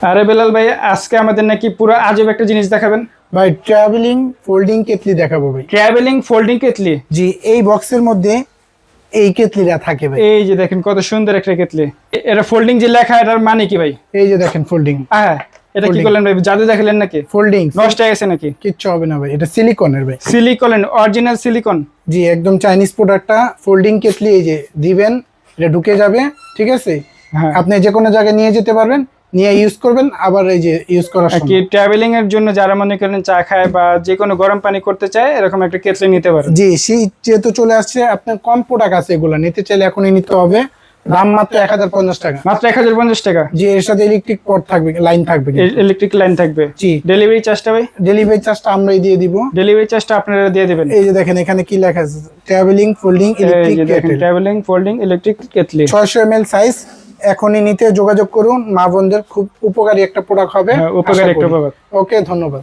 আরে বেলাল ভাই আজকে আমাদের নাকি পুরো আজব একটা জিনিস দেখাবেন। ভাই ট্রাভেলিং ফোল্ডিং কেতলি দেখাবো ভাই। ট্রাভেলিং ফোল্ডিং কেতলি জি এই বক্সের মধ্যে এই কেতলিটা থাকে ভাই। এই যে দেখেন কত সুন্দর একটা কেতলি এটা ফোল্ডিং যে লেখা এটার মানে কি ভাই? এই যে দেখেন ফোল্ডিং হ্যাঁ এটা কি. করলেন ভাই? জাদু দেখালেন নাকি? ফোল্ডিং নষ্ট হয়ে গেছে নাকি? কিচ্ছু হবে না ভাই এটা সিলিকনের ভাই। সিলিকন অরিজিনাল সিলিকন জি একদম চাইনিজ প্রোডাক্টটা ফোল্ডিং কেতলি এই যে দিবেন এটা ঢুকে যাবে ঠিক আছে? হ্যাঁ। আপনি যে কোনো জায়গায় নিয়ে যেতে পারবেন নিয়ে ইউজ করবেন আবার এই যে ইউজ করার আর কি সময়। ট্রাভেলিং এর জন্য যারা মনে করেন চা খায় বা যে কোনো গরম পানি করতে চায় এরকম একটা কেটলি নিতে পারে। জি শীত যেহেতু চলে আসছে আপনার কম প্রোডাক্ট আছে এগুলো নিতে চাইলে এখনই নিতে হবে। দাম মাত্র এক হাজার পঞ্চাশ টাকা। মাত্র এক হাজার পঞ্চাশ টাকা? জি এর সাথে ইলেকট্রিক পট থাকবে লাইন থাকবে ইলেকট্রিক লাইন থাকবে? জি। ডেলিভারি চার্জটা ভাই? ডেলিভারি চার্জটা আমরাই দিয়ে দিব। ডেলিভারি চার্জটা আপনারা দিয়ে দেবেন। এই যে দেখেন এখানে কি লেখা আছে? Travelling folding electric travelling folding electric kettle ছয়শো এম এল সাইজ এখনই নিতে যোগাযোগ করুন। মা বোনদের খুব উপকারী একটা প্রোডাক্ট হবে। হ্যাঁ, উপকারী একটা প্রোডাক্ট ওকে ধন্যবাদ।